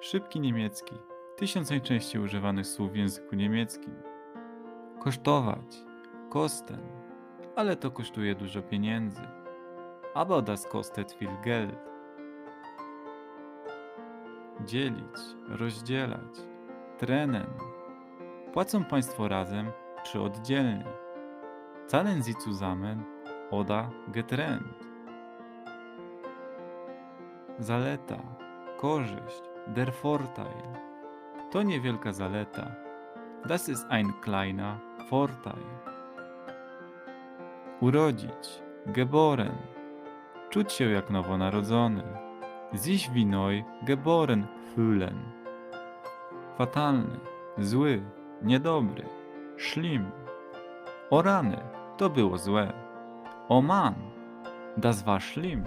Szybki niemiecki. Tysiąc najczęściej używanych słów w języku niemieckim. Kosztować. Kosten. Ale to kosztuje dużo pieniędzy. Aber das kostet viel Geld. Dzielić. Rozdzielać. Trennen. Płacą Państwo razem czy oddzielnie. Zahlen Sie zusammen oder getrennt. Zaleta, korzyść, der Vorteil. To niewielka zaleta. Das ist ein kleiner Vorteil. Urodzić, geboren. Czuć się jak nowonarodzony. Sich wie neu geboren fühlen. Fatalny, zły, niedobry, schlimm. O rany, to było złe. O man, das war schlimm.